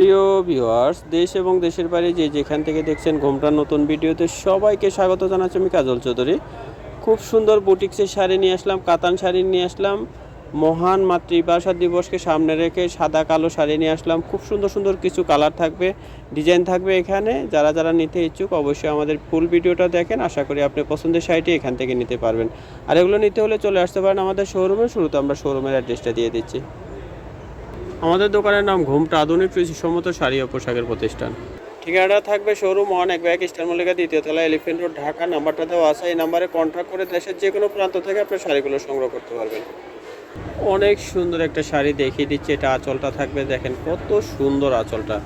প্রিয় ভিউয়ার্স দেশ এবং দেশের বাইরে যে যেখান থেকে দেখছেন ঘোমটার নতুন ভিডিওতে সবাইকে স্বাগত জানাচ্ছি আমি কাজল চৌধুরী। খুব সুন্দর বুটিক্সের শাড়ি নিয়ে আসলাম, কাতান শাড়ি নিয়ে আসলাম, মহান মাতৃভাষা দিবসকে সামনে রেখে সাদা কালো শাড়ি নিয়ে আসলাম, খুব সুন্দর সুন্দর কিছু কালার থাকবে, ডিজাইন থাকবে এখানে, যারা যারা নিতে ইচ্ছুক অবশ্যই আমাদের ফুল ভিডিওটা দেখেন, আশা করি আপনি পছন্দের শাড়িটি এখান থেকে নিতে পারবেন। আর এগুলো নিতে হলে চলে আসতে পারেন আমাদের শোরুমে শুরুতে আমরা শোরুমের অ্যাড্রেসটা দিয়ে দিচ্ছি। আমাদের দোকানের নাম ঘুমটা আধুনিক কৃষি সম্মত শাড়ি ও পোশাকের প্রতিষ্ঠান। ঠিকানাটা থাকবে শোরুম ওয়ান, এক ব্যাগ স্টার মল্লিকা, দ্বিতীয় তলা এলিফেন্ট রোড, ঢাকা, নাম্বারটা দেওয়া আছে, এই নাম্বারে কন্ট্যাক্ট করে দেশের যে কোনো প্রান্ত থেকে আপনার শাড়িগুলো সংগ্রহ করতে পারবেন। অনেক সুন্দর একটা শাড়ি দেখিয়ে দিচ্ছে, এটা আঁচলটা থাকবে, দেখেন কত সুন্দর আঁচলটা।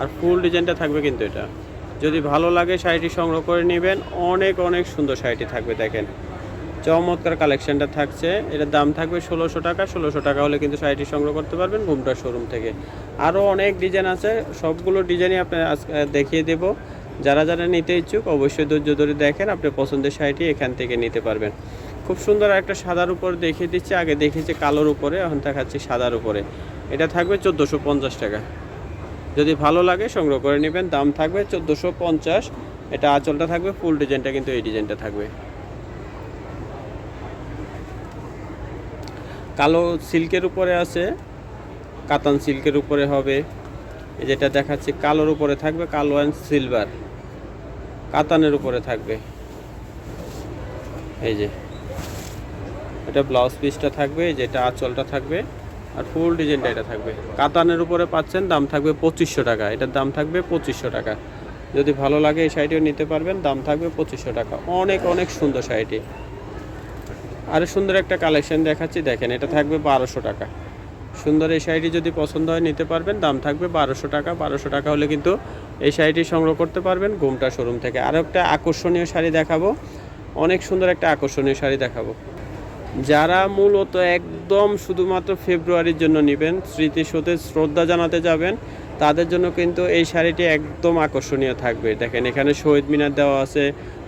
আর ফুল ডিজাইনটা থাকবে কিন্তু এটা। যদি ভালো লাগে শাড়িটি সংগ্রহ করে নেবেন, অনেক অনেক সুন্দর শাড়িটি থাকবে, দেখেন। চমৎকার কালেকশনটা থাকছে। এটার দাম থাকবে ষোলোশো টাকা। ষোলোশো টাকা হলে কিন্তু শাড়িটি সংগ্রহ করতে পারবেন ঘুমটা শোরুম থেকে। আরও অনেক ডিজাইন আছে। সবগুলো ডিজাইনই আপনার দেখিয়ে দেব। যারা যারা নিতে ইচ্ছুক অবশ্যই ধৈর্য ধরে দেখেন, আপনি পছন্দের শাড়িটি এখান থেকে নিতে পারবেন। খুব সুন্দর একটা সাদার উপর দেখিয়ে দিচ্ছে। আগে দেখিয়েছে কালোর উপরে, এখন দেখাচ্ছি সাদার উপরে। এটা থাকবে চোদ্দোশো পঞ্চাশ টাকা। যদি ভালো লাগে সংগ্রহ করে নেবেন, দাম থাকবে চোদ্দোশো পঞ্চাশ। এটা আঁচলটা থাকবে ফুল ডিজাইনটা কিন্তু এই ডিজাইনটা থাকবে। কালো সিল্কের উপরে আছে, কাতান সিল্কের উপরে হবে। যেটা দেখাচ্ছি, কালোর উপরে থাকবে, কালো অ্যান্ড সিলভার কাতানের উপরে থাকবে। এই যে, এটা ব্লাউজ পিসটা থাকবে যেটা আঁচলটা থাকবে, আর ফুল ডিজাইনটা এটা থাকবে। কাতানের উপরে পাচ্ছেন, দাম থাকবে পঁচিশশো টাকা। এটার দাম থাকবে পঁচিশশো টাকা। যদি ভালো লাগে এই শাড়িটিও নিতে পারবেন, দাম থাকবে পঁচিশশো টাকা। অনেক অনেক সুন্দর শাড়িটি। আরও সুন্দর একটা কালেকশন দেখাচ্ছি। দেখেন, এটা থাকবে বারোশো টাকা। সুন্দর এই শাড়িটি যদি পছন্দ হয় নিতে পারবেন, দাম থাকবে বারোশো টাকা। বারোশো টাকা হলে কিন্তু এই শাড়িটি সংগ্রহ করতে পারবেন গোমটা শোরুম থেকে। আরও একটা আকর্ষণীয় শাড়ি দেখাবো। অনেক সুন্দর একটা আকর্ষণীয় শাড়ি দেখাবো। যারা মূলত একদম শুধুমাত্র ফেব্রুয়ারির জন্য নেবেন, স্মৃতিসৌধে শ্রদ্ধা জানাতে যাবেন তাদের জন্য কিন্তু এই শাড়িটি একদম আকর্ষণীয় থাকবে। দেখেন, এখানে শহীদ মিনার দেওয়া আছে,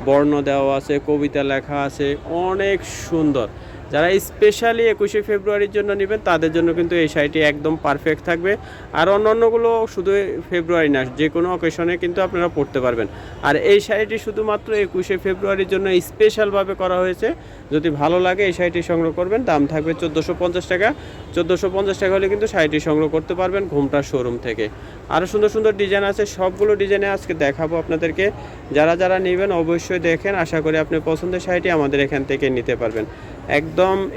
বর্ণ দেওয়া আছে, কবিতা লেখা আছে, অনেক সুন্দর। যারা স্পেশালি একুশে ফেব্রুয়ারির জন্য নেবেন, তাদের জন্য কিন্তু এই শাড়িটি একদম পারফেক্ট থাকবে। আর অন্যান্যগুলো শুধু ফেব্রুয়ারি না, যে কোনো অকেশনে কিন্তু আপনারা পড়তে পারবেন। আর এই শাড়িটি শুধুমাত্র একুশে ফেব্রুয়ারির জন্য স্পেশালভাবে করা হয়েছে। যদি ভালো লাগে এই শাড়িটি সংগ্রহ করবেন, দাম থাকবে চোদ্দোশো পঞ্চাশ টাকা। চোদ্দোশো পঞ্চাশ টাকা হলে কিন্তু শাড়িটি সংগ্রহ করতে পারবেন ঘুমটার শোরুম থেকে। আরও সুন্দর সুন্দর ডিজাইন আছে, সবগুলো ডিজাইনে আজকে দেখাবো আপনাদেরকে। যারা যারা নেবেন অবশ্যই দেখেন, আশা করি আপনি পছন্দের শাড়িটি আমাদের এখান থেকে নিতে পারবেন। একদম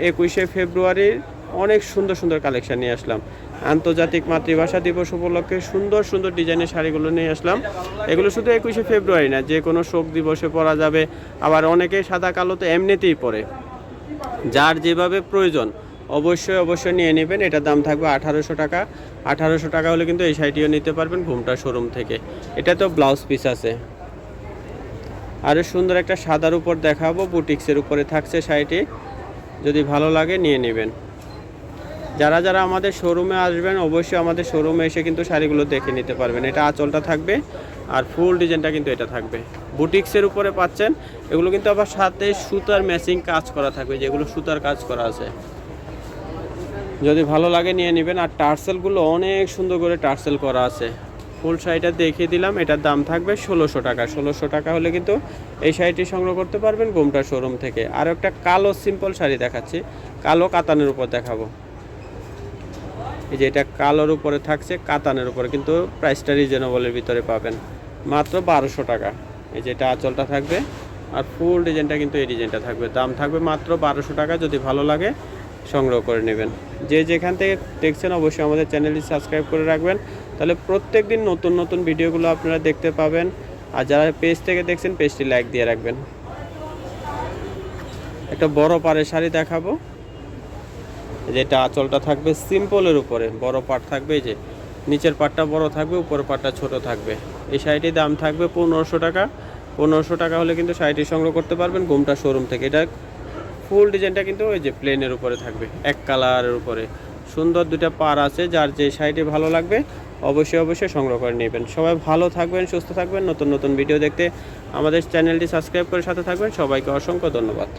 একুশে ফেব্রুয়ারির অনেক সুন্দর সুন্দর কালেকশন নিয়ে আসলাম। আন্তর্জাতিক মাতৃভাষা দিবস উপলক্ষে সুন্দর সুন্দর ডিজাইনের শাড়িগুলো নিয়ে আসলাম। এগুলো শুধু একুশে ফেব্রুয়ারি না, যে কোনো শোক দিবসে পরা যাবে, আবার অনেকে সাদা কালো তো এমনিতেই পরে। যার যেভাবে প্রয়োজন, অবশ্যই অবশ্যই নিয়ে নেবেন। এটার দাম থাকবে আঠারোশো টাকা। আঠারোশো টাকা হলে কিন্তু এই শাড়িটিও নিতে পারবেন ঘুমটা শোরুম থেকে। এটা তো ব্লাউজ পিস আছে। আরও সুন্দর একটা সাদার উপর দেখাবো, বুটিক্সের উপরে থাকছে শাড়িটি। যদি ভালো লাগে নিয়ে নেবেন। যারা যারা আমাদের শোরুমে আসবেন, অবশ্যই আমাদের শোরুমে এসে কিন্তু শাড়িগুলো দেখে নিতে পারবেন। এটা আঁচলটা থাকবে আর ফুল ডিজাইনটা কিন্তু এটা থাকবে। বুটিক্সের উপরে পাচ্ছেন, এগুলো কিন্তু আবার সাথে সুতার ম্যাচিং কাজ করা থাকবে, যেগুলো সুতার কাজ করা আছে। যদি ভালো লাগে নিয়ে নেবেন। আর টার্সেলগুলো অনেক সুন্দর করে টার্সেল করা আছে। ফুল শাড়িটা দেখিয়ে দিলাম, এটার দাম থাকবে ষোলোশো টাকা। ষোলোশো টাকা হলে কিন্তু এই শাড়িটি সংগ্রহ করতে পারবেন গোমটা শোরুম থেকে। আর একটা কালো সিম্পল শাড়ি দেখাচ্ছি, কালো কাতানের উপর দেখাবো। এই যে এটা কালোর উপরে থাকছে, কাতানের উপরে, কিন্তু প্রাইসটা রিজনেবলের ভিতরে পাবেন। মাত্র বারোশো টাকা। এই যে এটা আঁচলটা থাকবে, আর ফুল ডিজাইনটা কিন্তু এই ডিজাইনটা থাকবে। দাম থাকবে মাত্র বারোশো টাকা, যদি ভালো লাগে সংগ্রহ করে নেবেন। যে যেখান থেকে দেখছেন অবশ্যই আমাদের চ্যানেলটি সাবস্ক্রাইব করে রাখবেন। তাহলে প্রত্যেক দিন নতুন নতুন ভিডিওগুলো আপনারা দেখতে পাবেন। আর যারা পেজ থেকে দেখছেন, পেজটি লাইক দিয়ে রাখবেন। একটা বড় পাড়ের শাড়ি দেখাবো। যেটা আঁচলটা থাকবে সিম্পলের উপরে। বড় পাট থাকবে যে নিচের পাটটা বড় থাকবে, উপরের পাটটা ছোট থাকবে। এই শাড়িটির দাম থাকবে পনেরোশো টাকা। পনেরোশো টাকা হলে কিন্তু শাড়িটি সংগ্রহ করতে পারবেন ঘুমটা শোরুম থেকে। এটা ফুল ডিজাইনটা কিন্তু ওই যে প্লেনের উপরে থাকবে, এক কালারের উপরে। সুন্দর দুটা পার আছে, যার যে সাইডে ভালো লাগবে, অবশ্যই অবশ্যই সংগ্রহ করে নেবেন। সবাই ভালো থাকবেন, সুস্থ থাকবেন। নতুন নতুন ভিডিও দেখতে আমাদের চ্যানেলটি সাবস্ক্রাইব করে সাথে থাকবেন। সবাইকে অসংখ্য ধন্যবাদ।